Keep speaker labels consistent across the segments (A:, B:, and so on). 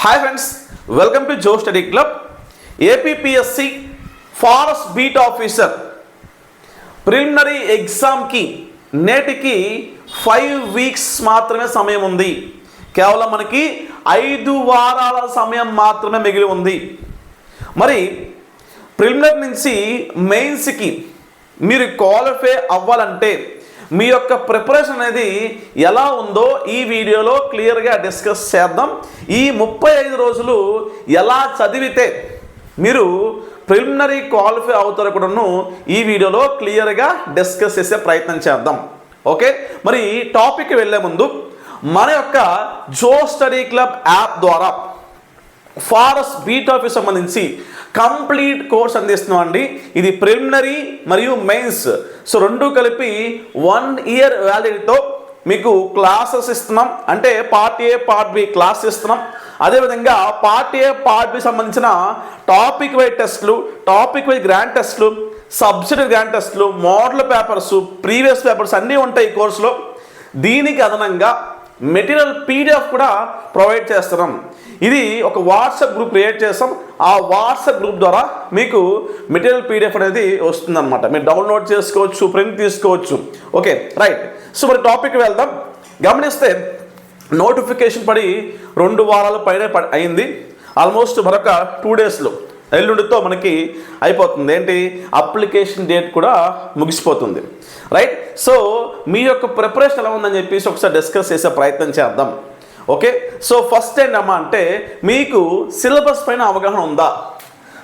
A: Hi friends welcome to Jo study club APSC forest beat officer preliminary ఎగ్జామ్కి నేటికి five weeks మాత్రమే సమయం ఉంది. కేవలం మనకి ఐదు వారాల సమయం మాత్రమే మిగిలి ఉంది. మరి ప్రిలిమినరీ నుంచి మెయిన్స్కి మీరు క్వాలిఫై అవ్వాలంటే మీ యొక్క ప్రిపరేషన్ అనేది ఎలా ఉందో ఈ వీడియోలో క్లియర్గా డిస్కస్ చేద్దాం. ఈ ముప్పై ఐదు రోజులు ఎలా చదివితే మీరు ప్రిలిమినరీ క్వాలిఫై అవుతారు కూడాను ఈ వీడియోలో క్లియర్గా డిస్కస్ చేసే ప్రయత్నం చేద్దాం. ఓకే మరి టాపిక్ వెళ్ళే ముందు మన యొక్క జో స్టడీ క్లబ్ యాప్ ద్వారా ఫారెస్ట్ బీట్ ఆఫీస్ సంబంధించి కంప్లీట్ కోర్స్ అందిస్తున్నాం అండి. ఇది ప్రిలిమినరీ మరియు మెయిన్స్ సో రెండు కలిపి వన్ ఇయర్ వ్యాలిడిటీతో మీకు క్లాసెస్ ఇస్తున్నాం. అంటే part A part B class ఇస్తున్నాం. అదేవిధంగా పార్ట్ ఏ పార్ట్ బి సంబంధించిన టాపిక్ వైజ్ టెస్ట్లు టాపిక్ వైజ్ గ్రాండ్ టెస్ట్లు సబ్సిడీ గ్రాండ్ టెస్ట్లు మోడల్ పేపర్స్ ప్రీవియస్ పేపర్స్ అన్నీ ఉంటాయి ఈ కోర్సులో దీనికి అదనంగా మెటీరియల్ పీడిఎఫ్ కూడా ప్రొవైడ్ చేస్తున్నాం. ఇది ఒక వాట్సాప్ గ్రూప్ క్రియేట్ చేస్తాం. ఆ వాట్సాప్ గ్రూప్ ద్వారా మీకు మెటీరియల్ పీడిఎఫ్ అనేది వస్తుందన్నమాట. మీరు డౌన్లోడ్ చేసుకోవచ్చు ప్రింట్ తీసుకోవచ్చు. ఓకే రైట్ సో మరి టాపిక్ వెళ్దాం. గమనిస్తే నోటిఫికేషన్ పడి రెండు వారాల పైనే అయింది. ఆల్మోస్ట్ మరొక టూ డేస్లో ఎల్లుండితో మనకి అయిపోతుంది. ఏంటి? అప్లికేషన్ డేట్ కూడా ముగిసిపోతుంది. రైట్? సో మీ యొక్క ప్రిపరేషన్ ఎలా ఉందని చెప్పేసి ఒకసారి డిస్కస్ చేసే ప్రయత్నం చేద్దాం. ఓకే? సో ఫస్ట్ ఏంటమ్మా అంటే మీకు సిలబస్ పైన అవగాహన ఉందా?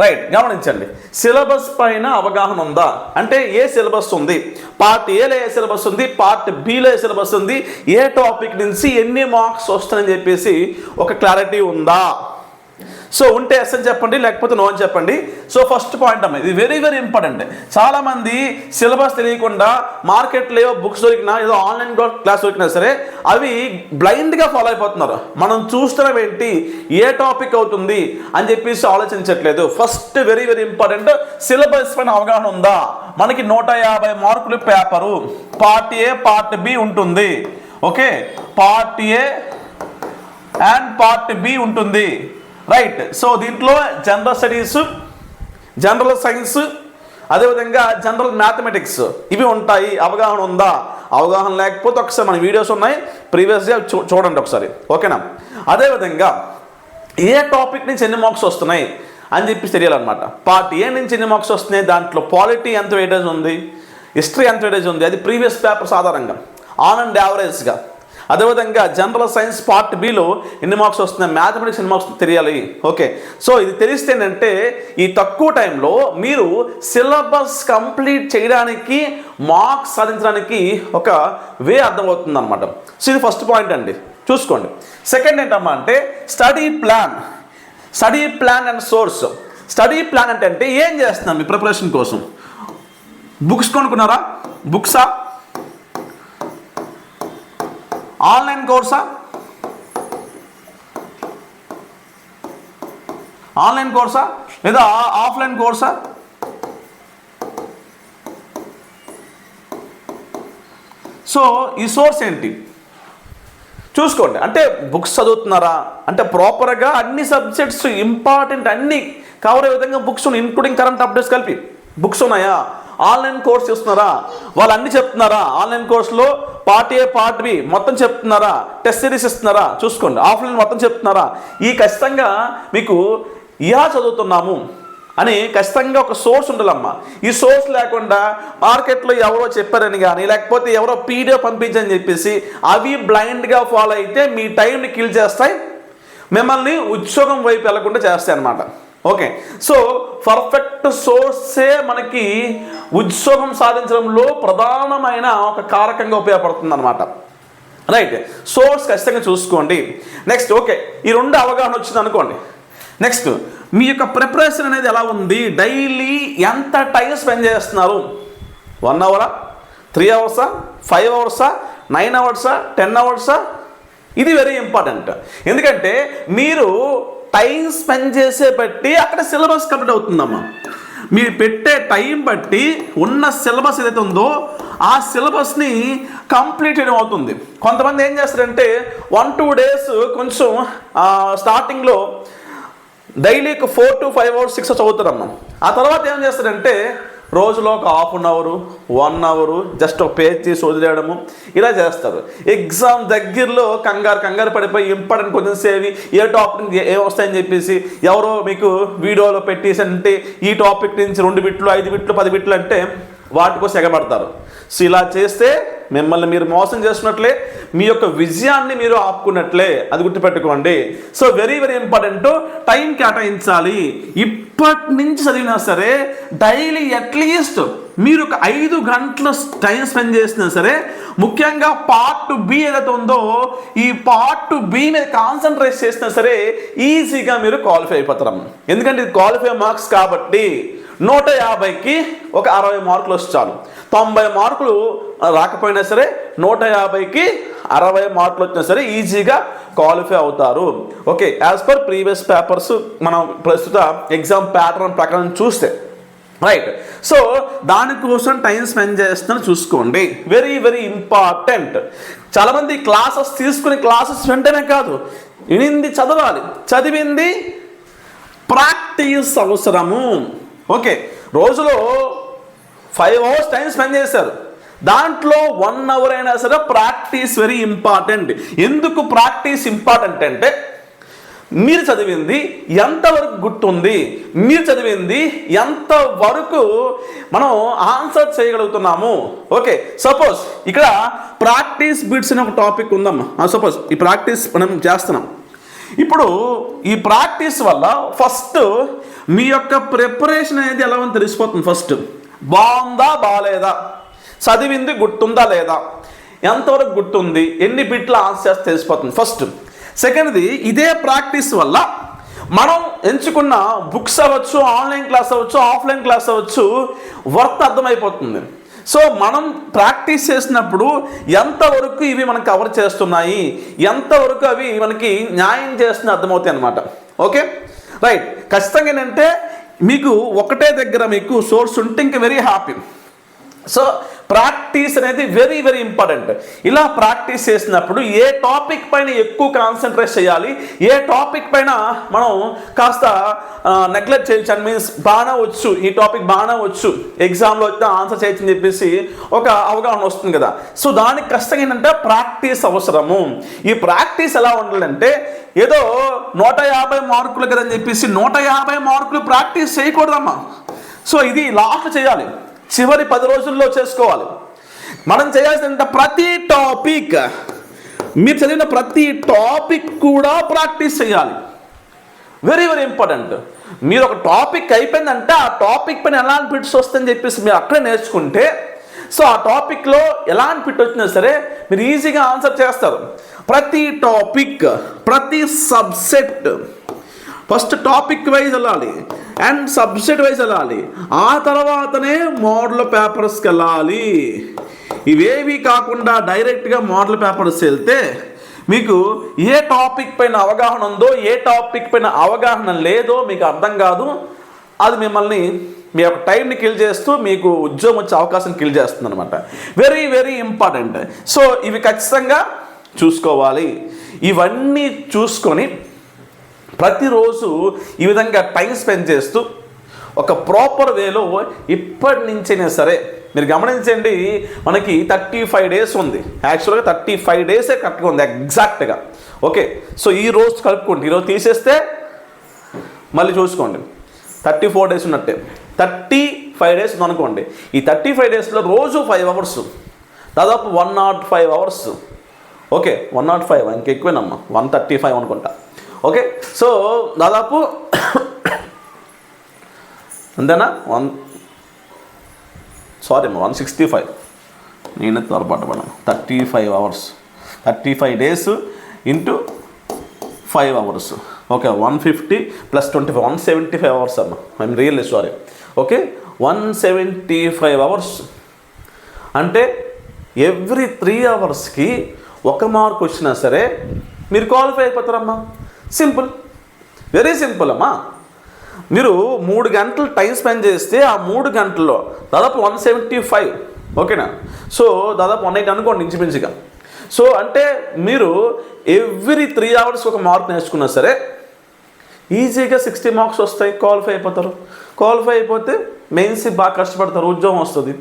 A: రైట్? గమనించండి. సిలబస్ పైన అవగాహన ఉందా? అంటే ఏ సిలబస్ ఉంది? పార్ట్ ఏలో ఏ సిలబస్ ఉంది? పార్ట్ బిలో ఏ సిలబస్ ఉంది? ఏ టాపిక్ నుంచి ఎన్ని మార్క్స్ వస్తాయని చెప్పేసి ఒక క్లారిటీ ఉందా? సో ఉంటే ఎస్ అని చెప్పండి లేకపోతే నో అని చెప్పండి. సో ఫస్ట్ పాయింట్ అమ్మ ఇది వెరీ వెరీ ఇంపార్టెంట్ చాలామంది సిలబస్ తెలియకుండా మార్కెట్లో ఏవో బుక్స్ దొరికినా ఏదో ఆన్లైన్ క్లాస్ దొరికినా సరే అవి బ్లైండ్గా ఫాలో అయిపోతున్నారు. మనం చూస్తున్నాం ఏంటి? ఏ టాపిక్ అవుతుంది? అని చెప్పేసి ఆలోచించట్లేదు. First very very important syllabus పైన అవగాహన ఉందా? మనకి నూట యాభై మార్కులు paper part A part B ఉంటుంది. Okay part A and part B ఉంటుంది. రైట్ సో దీంట్లో జనరల్ స్టడీస్ జనరల్ సైన్స్ అదేవిధంగా జనరల్ మ్యాథమెటిక్స్ ఇవి ఉంటాయి. అవగాహన ఉందా? అవగాహన లేకపోతే ఒకసారి మన వీడియోస్ ఉన్నాయి. ప్రీవియస్గా చూ చూడండి ఒకసారి. ఓకేనా అదేవిధంగా ఏ టాపిక్ నుంచి ఎన్ని మార్క్స్ వస్తున్నాయి అని చెప్పి తెలియాలన్నమాట. పార్ట్ ఏ నుంచి ఎన్ని మార్క్స్ వస్తున్నాయి? దాంట్లో పాలిటీ ఎంత వెయిటేజ్ ఉంది? హిస్టరీ ఎంత వెయిటేజ్ ఉంది? అది ప్రీవియస్ పేపర్స్ ఆధారంగా. ఆన్ అండ్ యావరేజ్గా అదేవిధంగా జనరల్ సైన్స్ పార్ట్ బిలో ఎన్ని మార్క్స్ వస్తున్నాయి? మ్యాథమెటిక్స్ ఎన్ని మార్క్స్ తెలియాలి. ఓకే. సో ఇది తెలిస్తే ఏంటంటే ఈ తక్కువ టైంలో మీరు సిలబస్ కంప్లీట్ చేయడానికి మార్క్స్ సాధించడానికి ఒక వే అర్థమవుతుంది అనమాట సో ఇది ఫస్ట్ పాయింట్ అండి. చూసుకోండి. సెకండ్ ఏంటమ్మా అంటే study plan. Study plan and source. Study plan అంటే అంటే ఏం చేస్తున్నాం మీ ప్రిపరేషన్ కోసం? బుక్స్ కొనుక్కున్నారా? బుక్సా? ఆన్లైన్ కోర్సా? ఆన్లైన్ కోర్సా? లేదా ఆఫ్లైన్ కోర్సా? సో ఈ సోర్స్ ఏంటి? చూసుకోండి. అంటే బుక్స్ చదువుతున్నారా? అంటే ప్రాపర్గా అన్ని సబ్జెక్ట్స్ ఇంపార్టెంట్ అన్ని కవర్ అయ్యే విధంగా బుక్స్ ఉన్నాయి ఇంక్లూడింగ్ కరెంట్ అప్డేట్స్ కలిపి. బుక్స్ ఉన్నాయా? ఆన్లైన్ కోర్స్ చేస్తున్నారా? వాళ్ళు అన్ని చెప్తున్నారా? ఆన్లైన్ కోర్సులో పార్ట్ ఏ పార్ట్ బి మొత్తం చెప్తున్నారా? టెస్ట్ సిరీస్ ఇస్తున్నారా? చూసుకోండి. ఆఫ్లైన్ మొత్తం చెప్తున్నారా? ఈ ఖచ్చితంగా మీకు ఇలా చదువుతున్నాము అని ఖచ్చితంగా ఒక సోర్స్ ఉండాలమ్మా. ఈ సోర్స్ లేకుండా మార్కెట్లో ఎవరో చెప్పారని కానీ లేకపోతే ఎవరో పీడిఎఫ్ పంపించని చెప్పేసి అవి బ్లైండ్గా ఫాలో అయితే మీ టైంని కిల్ చేస్తాయి. మిమ్మల్ని ఉద్యోగం వైపు వెళ్ళకుండా చేస్తాయి అన్నమాట. ఓకే సో పర్ఫెక్ట్ సోర్సే మనకి ఉద్యోగం సాధించడంలో ప్రధానమైన ఒక కారకంగా ఉపయోగపడుతుంది అనమాట రైట్ సోర్స్ ఖచ్చితంగా చూసుకోండి. నెక్స్ట్ ఓకే ఈ రెండు అవగాహన వచ్చింది అనుకోండి. నెక్స్ట్ మీ యొక్క ప్రిపరేషన్ అనేది ఎలా ఉంది? డైలీ ఎంత టైం స్పెండ్ చేస్తున్నారు? వన్ అవరా త్రీ అవర్సా ఫైవ్ అవర్సా నైన్ అవర్సా టెన్ అవర్సా ఇది వెరీ ఇంపార్టెంట్ ఎందుకంటే మీరు టైం స్పెండ్ చేసే బట్టి అక్కడ సిలబస్ కంప్లీట్ అవుతుందమ్మా. మీరు పెట్టే టైం బట్టి ఉన్న సిలబస్ ఏదైతే ఉందో ఆ సిలబస్ని కంప్లీట్ చేయడం అవుతుంది. కొంతమంది ఏం చేస్తారంటే వన్ టూ డేస్ కొంచెం స్టార్టింగ్లో daily four to five hours six చదువుతారమ్మా. ఆ తర్వాత ఏం చేస్తారంటే రోజులో ఒక half an hour one hour just ఒక పేజ్ తీసి వదిలేయడము. ఇలా చేస్తారు. ఎగ్జామ్ దగ్గరలో కంగారు కంగారు పడిపోయి ఇంపార్టెంట్ క్వశ్చన్స్ ఏవి ఏ టాపిక్ ఏం వస్తాయని చెప్పేసి ఎవరో మీకు వీడియోలో పెట్టేసి అంటే ఈ టాపిక్ నుంచి రెండు బిట్లు ఐదు బిట్లు పది బిట్లు అంటే వాటి కోసం ఎగబడతారు. సో ఇలా చేస్తే మిమ్మల్ని మీరు మోసం చేస్తున్నట్లే మీ యొక్క విజయాన్ని మీరు ఆపుకున్నట్లే. అది గుర్తుపెట్టుకోండి. So very very important time కేటాయించాలి. ఇప్పటి నుంచి చదివినా సరే డైలీ అట్లీస్ట్ మీరు ఒక ఐదు గంటల టైం స్పెండ్ చేసినా సరే ముఖ్యంగా పార్ట్ బి ఏదైతే ఉందో ఈ పార్ట్ బి మీద కాన్సన్ట్రేట్ చేసినా సరే ఈజీగా మీరు క్వాలిఫై అయిపోతారు. ఎందుకంటే ఇది క్వాలిఫై మార్క్స్ కాబట్టి నూట యాభైకి ఒక అరవై మార్కులు వస్తే చాలు. తొంభై మార్కులు రాకపోయినా సరే నూట యాభైకి అరవై మార్కులు వచ్చినా సరే ఈజీగా క్వాలిఫై అవుతారు. Okay as per previous papers మనం ప్రస్తుత ఎగ్జామ్ ప్యాటర్న్ ప్రకారం చూస్తే. రైట్ సో దానికోసం టైం స్పెండ్ చేస్తున్న చూసుకోండి. వెరీ వెరీ ఇంపార్టెంట్ చాలామంది క్లాసెస్ తీసుకుని క్లాసెస్ వెంటనే కాదు. వినింది చదవాలి. చదివింది ప్రాక్టీస్ అవసరము. ఓకే. రోజులో ఫైవ్ అవర్స్ టైం స్పెండ్ చేశారు. దాంట్లో వన్ అవర్ అయినా సరే ప్రాక్టీస్ వెరీ ఇంపార్టెంట్ ఎందుకు ప్రాక్టీస్ ఇంపార్టెంట్ అంటే మీరు చదివింది ఎంతవరకు గుర్తుంది మీరు చదివింది ఎంతవరకు మనం ఆన్సర్ చేయగలుగుతున్నాము? ఓకే. సపోజ్ ఇక్కడ ప్రాక్టీస్ బిట్స్ అనే ఒక టాపిక్ ఉందమ్మా. సపోజ్ ఈ ప్రాక్టీస్ మనం చేస్తున్నాం. ఇప్పుడు ఈ ప్రాక్టీస్ వల్ల ఫస్ట్ మీ యొక్క ప్రిపరేషన్ అనేది ఎలా ఉందో తెలిసిపోతుంది ఫస్ట్ బాగుందా బాగాలేదా చదివింది గుర్తుందా లేదా? ఎంతవరకు గుర్తుంది? ఎన్ని బిట్లు ఆన్సర్ చేస్తే తెలిసిపోతుంది? ఫస్ట్ సెకండ్ది ఇదే ప్రాక్టీస్ వల్ల మనం ఎంచుకున్న బుక్స్ అవ్వచ్చు ఆన్లైన్ క్లాస్ అవ్వచ్చు ఆఫ్లైన్ క్లాస్ అవ్వచ్చు వర్త్ అర్థమైపోతుంది. సో మనం ప్రాక్టీస్ చేసినప్పుడు ఎంతవరకు ఇవి మనం కవర్ చేస్తున్నాయి ఎంతవరకు అవి మనకి న్యాయం చేస్తున్న అర్థమవుతాయి అనమాట ఓకే రైట్ ఖచ్చితంగా ఏంటంటే మీకు ఒకటే దగ్గర మీకు సోర్స్ ఉంటే ఇంకా వెరీ హ్యాపీ సో ప్రాక్టీస్ అనేది వెరీ వెరీ ఇంపార్టెంట్ ఇలా ప్రాక్టీస్ చేసినప్పుడు ఏ టాపిక్ పైన ఎక్కువ కాన్సన్ట్రేట్ చేయాలి? ఏ టాపిక్ పైన మనం కాస్త నెగ్లెక్ట్ చేయొచ్చు అని మీన్స్ బాగానే వచ్చు. ఈ టాపిక్ బాగానే వచ్చు. ఎగ్జామ్లో వచ్చిన ఆన్సర్ చేయొచ్చు అని చెప్పేసి ఒక అవగాహన వస్తుంది కదా. సో దానికి కష్టం ఏంటంటే ప్రాక్టీస్ అవసరము. ఈ ప్రాక్టీస్ ఎలా ఉండాలంటే ఏదో నూట యాభై మార్కులు కదని చెప్పేసి నూట యాభై మార్కులు ప్రాక్టీస్ చేయకూడదమ్మా. సో ఇది లాస్ట్ చేయాలి. చివరి పది రోజుల్లో చేసుకోవాలి. మనం చేయాల్సిన ప్రతి టాపిక్ మీరు చదివిన ప్రతి టాపిక్ కూడా ప్రాక్టీస్ చేయాలి. వెరీ వెరీ ఇంపార్టెంట్ మీరు ఒక టాపిక్ అయిపోయిందంటే ఆ టాపిక్ పైన ఎలాంటి బిట్స్ వస్తుందని చెప్పేసి మీరు అక్కడే నేర్చుకుంటే సో ఆ టాపిక్లో ఎలాంటి పిట్ వచ్చినా సరే మీరు ఈజీగా ఆన్సర్ చేస్తారు. ప్రతి టాపిక్ ప్రతి సబ్సెక్ట్ ఫస్ట్ టాపిక్ వైజ్ వెళ్ళాలి. అండ్ సబ్జెక్ట్ వైజ్ వెళ్ళాలి. ఆ తర్వాతనే మోడల్ పేపర్స్కి వెళ్ళాలి. ఇవేవి కాకుండా డైరెక్ట్గా మోడల్ పేపర్స్ వెళ్తే మీకు ఏ టాపిక్ పైన అవగాహన ఉందో ఏ టాపిక్ పైన అవగాహన లేదో మీకు అర్థం కాదు. అది మిమ్మల్ని మీ యొక్క టైంని కిల్ చేస్తూ మీకు ఉద్యోగం వచ్చే అవకాశం కిల్ చేస్తుంది అనమాట వెరీ వెరీ ఇంపార్టెంట్ సో ఇవి ఖచ్చితంగా చూసుకోవాలి. ఇవన్నీ చూసుకొని ప్రతిరోజు ఈ విధంగా టైం స్పెండ్ చేస్తూ ఒక ప్రాపర్ వేలో ఇప్పటి నుంచైనా సరే మీరు గమనించండి మనకి థర్టీ ఫైవ్ డేస్ ఉంది. యాక్చువల్గా థర్టీ ఫైవ్ డేసే కరెక్ట్గా ఉంది ఎగ్జాక్ట్గా. ఓకే సో ఈ రోజు కలుపుకోండి. ఈరోజు తీసేస్తే మళ్ళీ చూసుకోండి. థర్టీ ఫోర్ డేస్ ఉన్నట్టే. థర్టీ ఫైవ్ డేస్ అనుకోండి. ఈ థర్టీ ఫైవ్ డేస్లో రోజు ఫైవ్ అవర్స్. దాదాపు one nought five hours. Okay one nought five ఇంకెక్కువేనమ్మా. One thirty five అనుకుంటా. ఓకే సో దాదాపు అంతేనా? వన్ సారీ అమ్మా వన్ సిక్స్టీ ఫైవ్. నేనే పొరపాటు పడ్డాను. Thirty five hours. Thirty five days into five hours. Okay one fifty plus twenty five one seventy five hours అమ్మ. I'm really sorry. Okay one seventy five hours. అంటే every three అవర్స్కి ఒక mark వచ్చినా సరే మీరు క్వాలిఫై అయిపోతారమ్మా. Simple. Very simple అమ్మా. మీరు మూడు గంటలు టైం స్పెండ్ చేస్తే ఆ మూడు గంటల్లో దాదాపు వన్ సెవెంటీ ఫైవ్ ఓకేనా? సో దాదాపు వన్ ఎయిట్ అనుకోండి ఇంచుమించుగా. సో అంటే మీరు ఎవ్రీ త్రీ అవర్స్ ఒక మార్క్ నేర్చుకున్నా సరే ఈజీగా సిక్స్టీ మార్క్స్ వస్తాయి క్వాలిఫై అయిపోతారు. క్వాలిఫై అయిపోతే మెయిన్స్ బాగా కష్టపడతారు ఉద్యోగం వస్తుంది.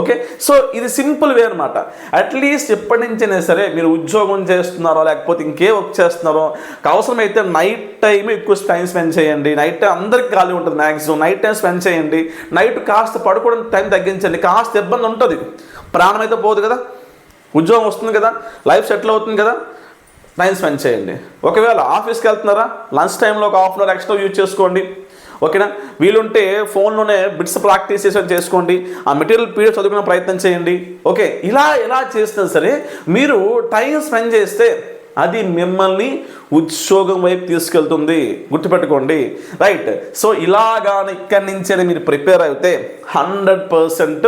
A: ఓకే సో ఇది సింపుల్ వే అనమాట అట్లీస్ట్ ఎప్పటి నుంచైనా సరే మీరు ఉద్యోగం చేస్తున్నారో లేకపోతే ఇంకే వర్క్ చేస్తున్నారో అవసరమైతే నైట్ టైం ఎక్కువ టైం స్పెండ్ చేయండి. నైట్ టైం అందరికి ఖాళీ ఉంటుంది మ్యాక్సిమం నైట్ టైం స్పెండ్ చేయండి. నైట్ కాస్త పడుకోవడం టైం తగ్గించండి. కాస్త ఇబ్బంది ఉంటుంది. ప్రాణం అయితే పోదు కదా. ఉద్యోగం వస్తుంది కదా. లైఫ్ సెటిల్ అవుతుంది కదా. టైం స్పెండ్ చేయండి. ఒకవేళ ఆఫీస్కి వెళ్తున్నారా? లంచ్ టైంలో ఒక half an hour extra use చేసుకోండి. ఓకేనా? వీలుంటే ఫోన్లోనే బిట్స్ ప్రాక్టీస్ చేసి చేసుకోండి. ఆ మెటీరియల్ పీరియడ్ చదువుకునే ప్రయత్నం చేయండి. ఓకే? ఇలా ఎలా చేసినా సరే మీరు టైం స్పెండ్ చేస్తే అది మిమ్మల్ని ఉద్యోగం వైపు తీసుకెళ్తుంది. గుర్తుపెట్టుకోండి. రైట్? సో ఇలాగానే ఇక్కడి నుంచే మీరు ప్రిపేర్ అయితే హండ్రెడ్ పర్సెంట్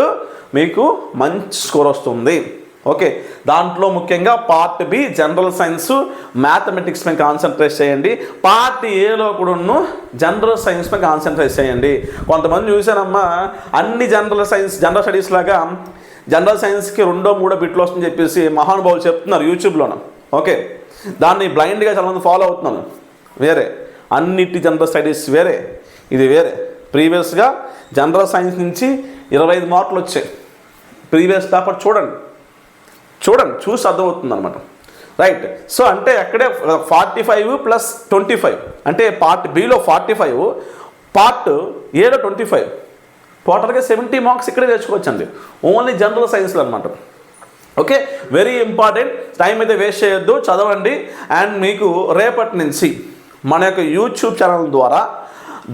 A: మీకు మంచి స్కోర్ వస్తుంది. ఓకే. దాంట్లో ముఖ్యంగా part B general science mathematics మీద కాన్సన్ట్రేట్ చేయండి. పార్ట్ ఏలో కూడా జనరల్ సైన్స్ మీద కాన్సన్ట్రేట్ చేయండి. కొంతమంది చూశానమ్మా అన్ని జనరల్ సైన్స్ జనరల్ స్టడీస్ లాగా జనరల్ సైన్స్కి రెండో మూడో బిట్లు వస్తుందని చెప్పేసి మహానుభావులు చెప్తున్నారు యూట్యూబ్లోన. ఓకే. దాన్ని బ్లైండ్గా చాలామంది ఫాలో అవుతున్నాను వేరే. అన్నిటి జనరల్ స్టడీస్ వేరే. ఇది వేరే. ప్రీవియస్గా జనరల్ సైన్స్ నుంచి ఇరవై ఐదు మార్కులు వచ్చాయి. ప్రీవియస్ పేపర్ చూడండి. చూడండి చూసి అర్థమవుతుంది అనమాట రైట్ సో అంటే అక్కడే forty five plus twenty five అంటే పార్ట్ బిలో ఫార్టీ ఫైవ్ పార్ట్ ఏలో ట్వంటీ ఫైవ్ టోటల్గా సెవెంటీ మార్క్స్ ఇక్కడే తెచ్చుకోవచ్చండి. ఓన్లీ జనరల్ సైన్స్లో అనమాట ఓకే వెరీ ఇంపార్టెంట్ టైం అయితే వేస్ట్ చేయొద్దు చదవండి. అండ్ మీకు రేపటి నుంచి మన యొక్క యూట్యూబ్ ఛానల్ ద్వారా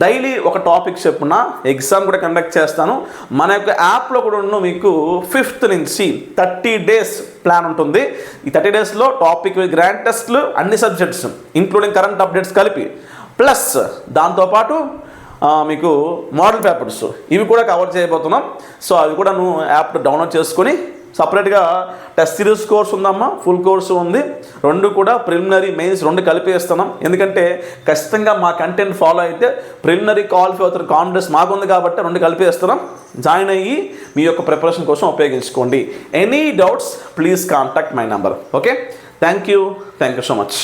A: డైలీ ఒక టాపిక్ చెప్పున ఎగ్జామ్ కూడా కండక్ట్ చేస్తాను. మన యొక్క యాప్లో కూడా ఉన్న మీకు ఫిఫ్త్ నుంచి థర్టీ డేస్ ప్లాన్ ఉంటుంది. ఈ థర్టీ డేస్లో టాపిక్ గ్రాండ్ టెస్ట్లు అన్ని సబ్జెక్ట్స్ ఇంక్లూడింగ్ కరెంట్ అప్డేట్స్ కలిపి. ప్లస్ దాంతోపాటు మీకు మోడల్ పేపర్స్ ఇవి కూడా కవర్ చేయబోతున్నాం. సో అవి కూడా నువ్వు యాప్ డౌన్లోడ్ చేసుకొని సపరేట్గా టెస్ట్ సిరీస్ కోర్స్ ఉందమ్మా ఫుల్ కోర్సు ఉంది. రెండు కూడా ప్రిలిమినరీ మెయిన్స్ రెండు కలిపేస్తున్నాం. ఎందుకంటే ఖచ్చితంగా మా కంటెంట్ ఫాలో అయితే ప్రిలిమినరీ క్వాలిఫై అవుతున్న కాన్ఫిడెన్స్ మాకుంది కాబట్టి రెండు కలిపేస్తున్నాం. జాయిన్ అయ్యి మీ యొక్క ప్రిపరేషన్ కోసం ఉపయోగించుకోండి. Any doubts please contact my number okay thank you thank you so much